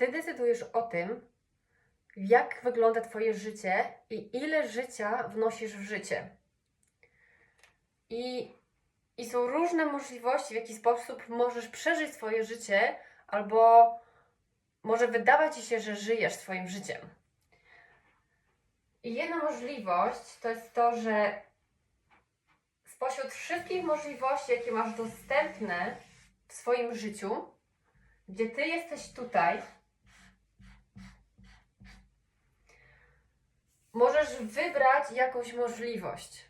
ty decydujesz o tym, jak wygląda Twoje życie i ile życia wnosisz w życie. I, I są różne możliwości, w jaki sposób możesz przeżyć swoje życie, albo może wydawać ci się, że żyjesz swoim życiem. I jedna możliwość to jest to, że spośród wszystkich możliwości, jakie masz dostępne w swoim życiu, gdzie ty jesteś tutaj, możesz wybrać jakąś możliwość.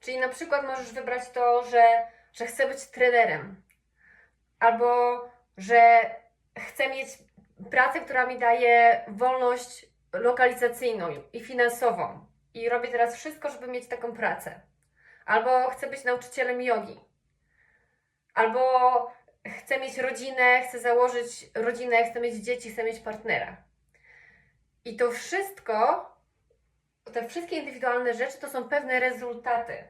Czyli na przykład możesz wybrać to, że, że chcę być trenerem, albo że chcę mieć pracę, która mi daje wolność lokalizacyjną i finansową. I robię teraz wszystko, żeby mieć taką pracę. Albo chcę być nauczycielem jogi. Albo chcę mieć rodzinę, chcę założyć rodzinę, chcę mieć dzieci, chcę mieć partnera. I to wszystko, te wszystkie indywidualne rzeczy to są pewne rezultaty.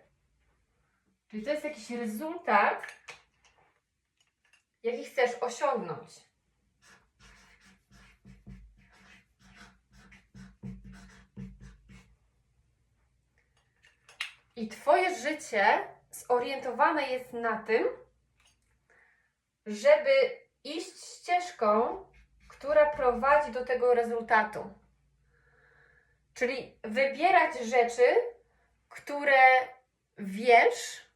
Czyli to jest jakiś rezultat, jaki chcesz osiągnąć. I Twoje życie zorientowane jest na tym, żeby iść ścieżką, która prowadzi do tego rezultatu. Czyli wybierać rzeczy, które wiesz,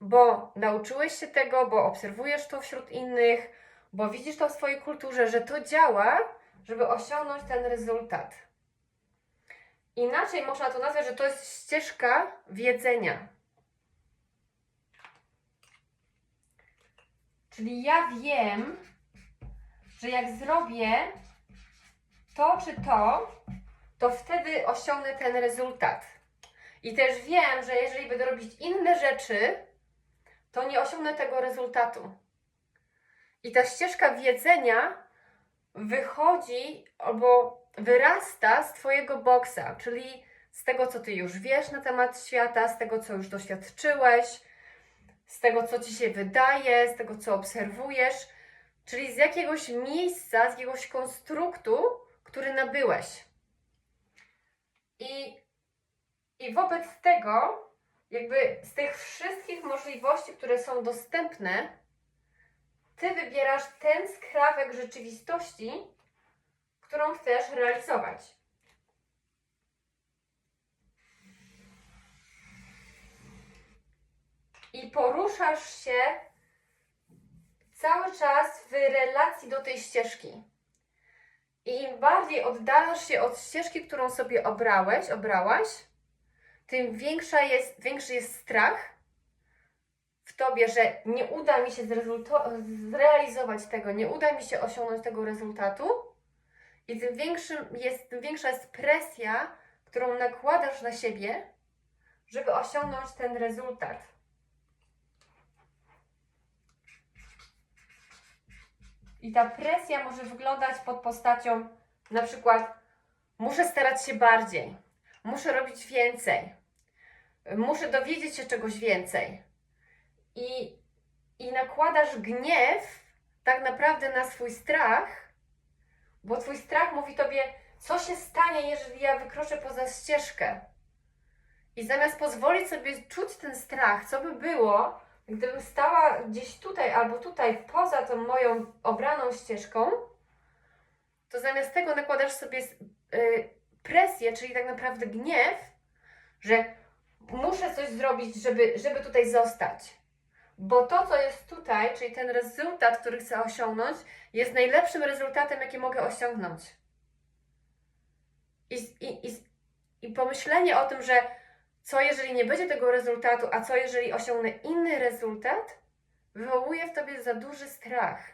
bo nauczyłeś się tego, bo obserwujesz to wśród innych, bo widzisz to w swojej kulturze, że to działa, żeby osiągnąć ten rezultat. Inaczej można to nazwać, że to jest ścieżka wiedzenia. Czyli ja wiem, że jak zrobię to czy to, to wtedy osiągnę ten rezultat. I też wiem, że jeżeli będę robić inne rzeczy, to nie osiągnę tego rezultatu. I ta ścieżka wiedzenia wychodzi albo wyrasta z Twojego boksa, czyli z tego, co Ty już wiesz na temat świata, z tego, co już doświadczyłeś, z tego, co Ci się wydaje, z tego, co obserwujesz, czyli z jakiegoś miejsca, z jakiegoś konstruktu, który nabyłeś. I, I wobec tego, jakby z tych wszystkich możliwości, które są dostępne, Ty wybierasz ten skrawek rzeczywistości, którą chcesz realizować. I poruszasz się cały czas w relacji do tej ścieżki. I im bardziej oddalasz się od ścieżki, którą sobie obrałeś, obrałaś, tym większa jest, większy jest strach w tobie, że nie uda mi się zrealizować tego, nie uda mi się osiągnąć tego rezultatu. I tym, większym jest, tym większa jest presja, którą nakładasz na siebie, żeby osiągnąć ten rezultat. I ta presja może wyglądać pod postacią na przykład muszę starać się bardziej, muszę robić więcej, muszę dowiedzieć się czegoś więcej. I, i nakładasz gniew tak naprawdę na swój strach, bo twój strach mówi tobie, co się stanie, jeżeli ja wykroczę poza ścieżkę. I zamiast pozwolić sobie czuć ten strach, co by było, gdybym stała gdzieś tutaj albo tutaj poza tą moją obraną ścieżką, to zamiast tego nakładasz sobie y, presję, czyli tak naprawdę gniew, że muszę coś zrobić, żeby, żeby tutaj zostać. Bo to, co jest tutaj, czyli ten rezultat, który chcę osiągnąć, jest najlepszym rezultatem, jaki mogę osiągnąć. I, i, i, i pomyślenie o tym, że co jeżeli nie będzie tego rezultatu, a co jeżeli osiągnę inny rezultat, wywołuje w tobie za duży strach.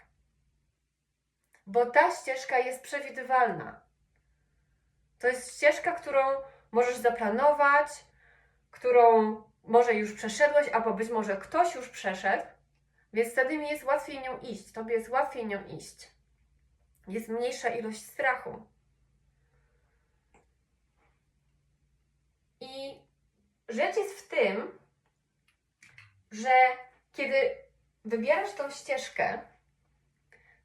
Bo ta ścieżka jest przewidywalna. To jest ścieżka, którą możesz zaplanować, którą może już przeszedłeś, albo być może ktoś już przeszedł, więc wtedy mi jest łatwiej nią iść. Tobie jest łatwiej nią iść. Jest mniejsza ilość strachu. I rzecz jest w tym, że kiedy wybierasz tą ścieżkę,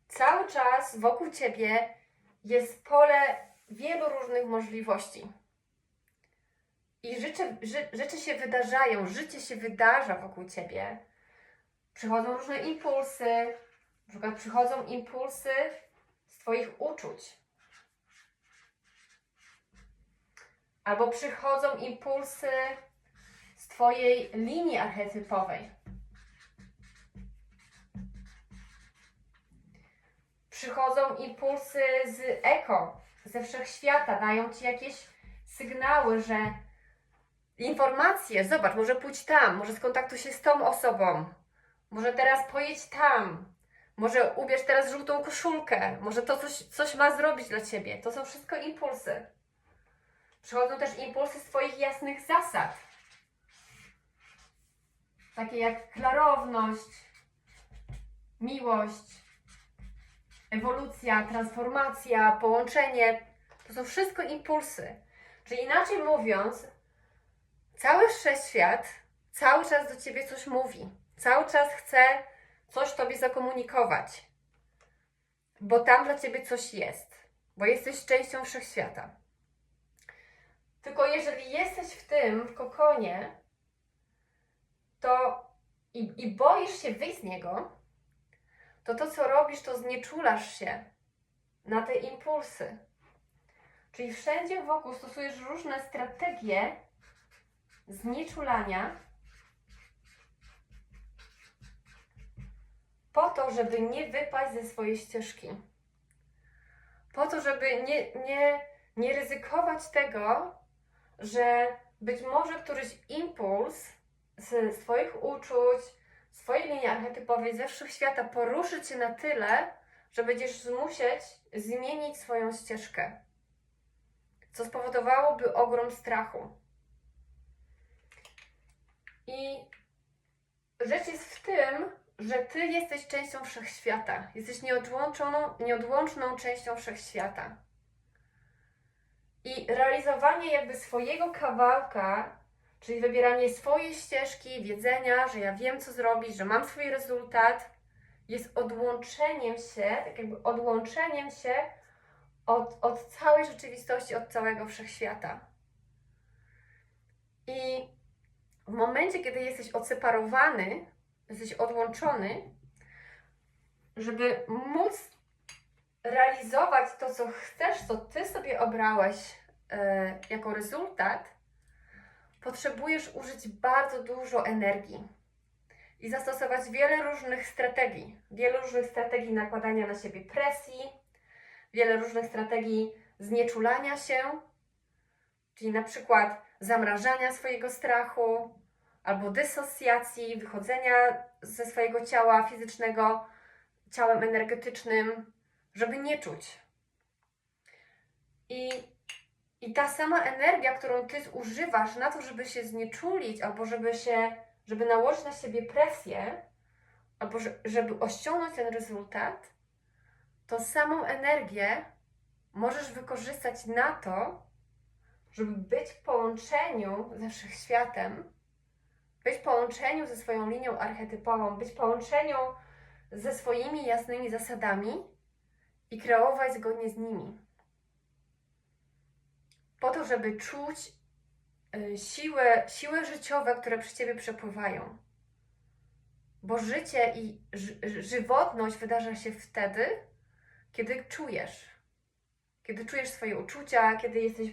cały czas wokół ciebie jest pole wielu różnych możliwości. I rzeczy, ży, rzeczy się wydarzają, życie się wydarza wokół ciebie. Przychodzą różne impulsy, na przykład przychodzą impulsy z Twoich uczuć. Albo przychodzą impulsy Twojej linii archetypowej. Przychodzą impulsy z eko, ze wszechświata, dają Ci jakieś sygnały, że informacje, zobacz, może pójdź tam, może skontaktuj się z tą osobą, może teraz pojedź tam, może ubierz teraz żółtą koszulkę, może to coś, coś ma zrobić dla Ciebie. To są wszystko impulsy. Przychodzą też impulsy z Twoich jasnych zasad. Takie jak klarowność, miłość, ewolucja, transformacja, połączenie. To są wszystko impulsy. Czyli inaczej mówiąc, cały wszechświat cały czas do Ciebie coś mówi. Cały czas chce coś Tobie zakomunikować. Bo tam dla Ciebie coś jest. Bo jesteś częścią wszechświata. Tylko jeżeli jesteś w tym, w kokonie, i, i boisz się wyjść z niego, to to, co robisz, to znieczulasz się na te impulsy. Czyli wszędzie wokół stosujesz różne strategie znieczulania po to, żeby nie wypaść ze swojej ścieżki. Po to, żeby nie, nie, nie ryzykować tego, że być może któryś impuls z swoich uczuć, swojej linii archetypowej ze wszechświata poruszy Cię na tyle, że będziesz musieć zmienić swoją ścieżkę. Co spowodowałoby ogrom strachu. I rzecz jest w tym, że Ty jesteś częścią wszechświata. Jesteś nieodłączoną, nieodłączną częścią wszechświata. I realizowanie jakby swojego kawałka, czyli wybieranie swojej ścieżki, wiedzenia, że ja wiem, co zrobić, że mam swój rezultat, jest odłączeniem się, tak jakby odłączeniem się od, od całej rzeczywistości, od całego wszechświata. I w momencie, kiedy jesteś odseparowany, jesteś odłączony, żeby móc realizować to, co chcesz, co ty sobie obrałeś e, jako rezultat, potrzebujesz użyć bardzo dużo energii i zastosować wiele różnych strategii. Wiele różnych strategii nakładania na siebie presji, wiele różnych strategii znieczulania się, czyli na przykład zamrażania swojego strachu, albo dysocjacji, wychodzenia ze swojego ciała fizycznego ciałem energetycznym, żeby nie czuć. I, I ta sama energia, którą ty używasz na to, żeby się znieczulić, albo żeby się, żeby nałożyć na siebie presję, albo że- żeby osiągnąć ten rezultat, tą samą energię możesz wykorzystać na to, żeby być w połączeniu ze wszechświatem, być w połączeniu ze swoją linią archetypową, być w połączeniu ze swoimi jasnymi zasadami i kreować zgodnie z nimi. Po to, żeby czuć y, siły, siły życiowe, które przy ciebie przepływają. Bo życie i ży, żywotność wydarza się wtedy, kiedy czujesz. Kiedy czujesz swoje uczucia, kiedy jesteś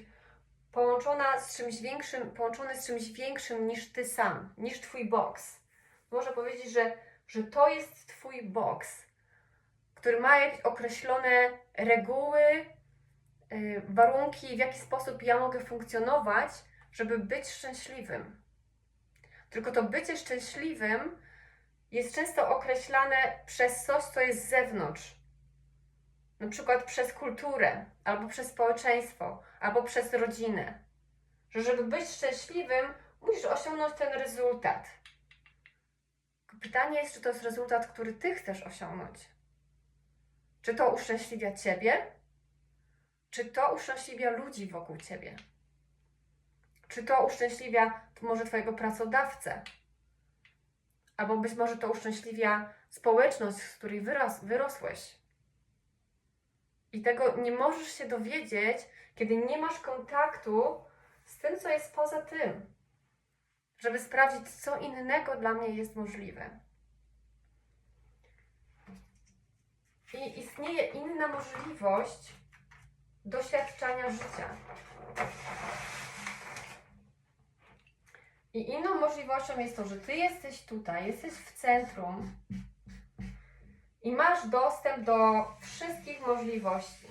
połączona z czymś większym, połączony z czymś większym niż ty sam, niż twój boks. Można powiedzieć, że, że to jest twój boks, który ma jakieś określone reguły, warunki, w jaki sposób ja mogę funkcjonować, żeby być szczęśliwym. Tylko to bycie szczęśliwym jest często określane przez coś, co jest z zewnątrz. Na przykład przez kulturę, albo przez społeczeństwo, albo przez rodzinę. Że żeby być szczęśliwym, musisz osiągnąć ten rezultat. Pytanie jest, czy to jest rezultat, który ty chcesz osiągnąć. Czy to uszczęśliwia ciebie? Czy to uszczęśliwia ludzi wokół ciebie? Czy to uszczęśliwia może twojego pracodawcę? Albo być może to uszczęśliwia społeczność, z której wyros, wyrosłeś. I tego nie możesz się dowiedzieć, kiedy nie masz kontaktu z tym, co jest poza tym, żeby sprawdzić, co innego dla mnie jest możliwe. I istnieje inna możliwość doświadczania życia. I inną możliwością jest to, że ty jesteś tutaj, jesteś w centrum i masz dostęp do wszystkich możliwości.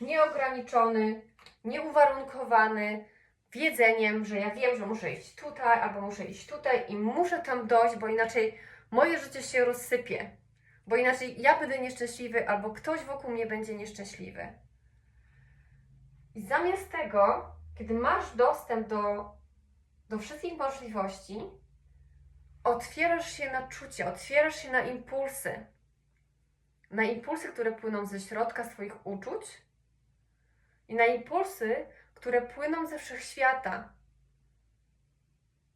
Nieograniczony, nieuwarunkowany wiedzeniem, że ja wiem, że muszę iść tutaj albo muszę iść tutaj i muszę tam dojść, bo inaczej moje życie się rozsypie. Bo inaczej ja będę nieszczęśliwy albo ktoś wokół mnie będzie nieszczęśliwy. I zamiast tego, kiedy masz dostęp do, do wszystkich możliwości, otwierasz się na czucie, otwierasz się na impulsy. Na impulsy, które płyną ze środka swoich uczuć i na impulsy, które płyną ze wszechświata.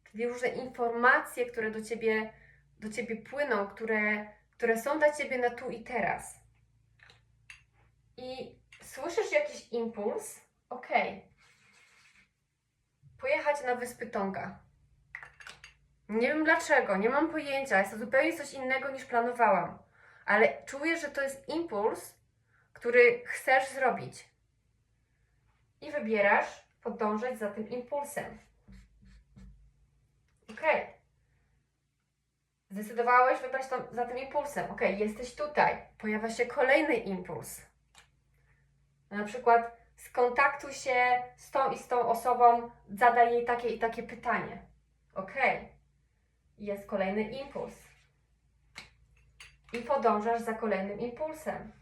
Czyli różne informacje, które do ciebie, do ciebie płyną, które, które są dla ciebie na tu i teraz. I słyszysz jakiś impuls, okej. Pojechać na wyspy Tonga. Nie wiem dlaczego, nie mam pojęcia, jest to zupełnie coś innego niż planowałam, ale czuję, że to jest impuls, który chcesz zrobić. I wybierasz podążać za tym impulsem. Ok. Zdecydowałeś wybrać to, za tym impulsem. Ok, jesteś tutaj. Pojawia się kolejny impuls. Na przykład skontaktuj się z tą i z tą osobą, zadaj jej takie i takie pytanie. Ok. Jest kolejny impuls. I podążasz za kolejnym impulsem.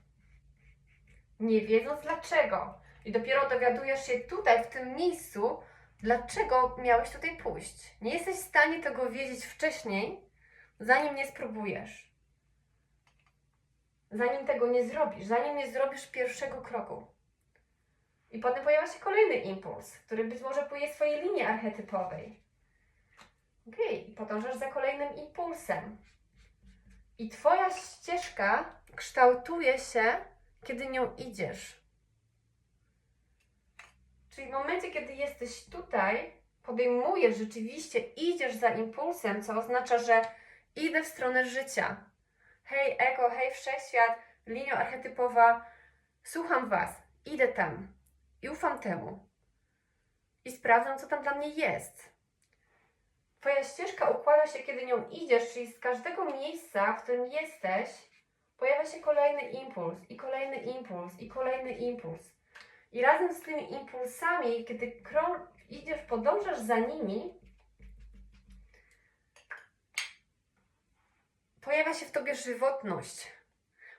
Nie wiedząc dlaczego. I dopiero dowiadujesz się tutaj, w tym miejscu, dlaczego miałeś tutaj pójść. Nie jesteś w stanie tego wiedzieć wcześniej, zanim nie spróbujesz. Zanim tego nie zrobisz, zanim nie zrobisz pierwszego kroku. I potem pojawia się kolejny impuls, który być może pójdzie swojej linii archetypowej. Okej, i podążasz za kolejnym impulsem. I Twoja ścieżka kształtuje się, kiedy nią idziesz. Czyli w momencie, kiedy jesteś tutaj, podejmujesz rzeczywiście, idziesz za impulsem, co oznacza, że idę w stronę życia. Hej, ego, hej, wszechświat, linia archetypowa, słucham Was, idę tam i ufam temu. I sprawdzam, co tam dla mnie jest. Twoja ścieżka układa się, kiedy nią idziesz, czyli z każdego miejsca, w którym jesteś, pojawia się kolejny impuls, i kolejny impuls, i kolejny impuls. I razem z tymi impulsami, kiedy krąg idziesz, podążasz za nimi, pojawia się w tobie żywotność,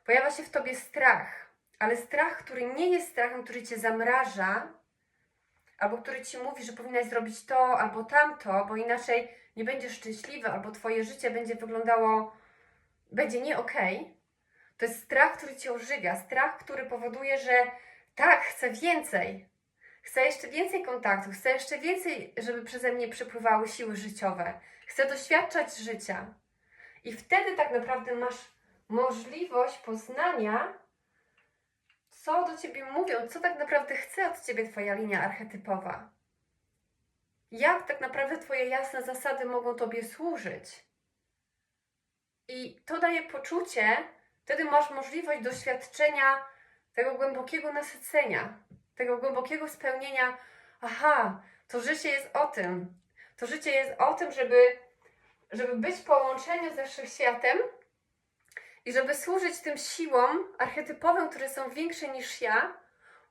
pojawia się w tobie strach, ale strach, który nie jest strachem, który cię zamraża, albo który ci mówi, że powinnaś zrobić to albo tamto, bo inaczej nie będziesz szczęśliwy, albo twoje życie będzie wyglądało, będzie nie okej. To jest strach, który cię ożywia, strach, który powoduje, że tak, chcę więcej. Chcę jeszcze więcej kontaktu, chcę jeszcze więcej, żeby przeze mnie przepływały siły życiowe. Chcę doświadczać życia. I wtedy tak naprawdę masz możliwość poznania, co do ciebie mówią, co tak naprawdę chce od ciebie Twoja linia archetypowa. Jak tak naprawdę Twoje jasne zasady mogą Tobie służyć. I to daje poczucie, wtedy masz możliwość doświadczenia tego głębokiego nasycenia, tego głębokiego spełnienia. Aha, to życie jest o tym. To życie jest o tym, żeby, żeby być w połączeniu ze wszechświatem i żeby służyć tym siłom archetypowym, które są większe niż ja,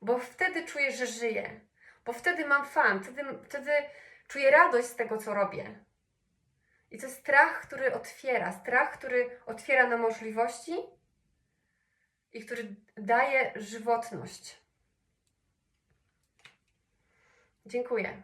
bo wtedy czuję, że żyję. Bo wtedy mam fan, wtedy, wtedy czuję radość z tego, co robię. I to jest strach, który otwiera, strach, który otwiera na możliwości i który daje żywotność. Dziękuję.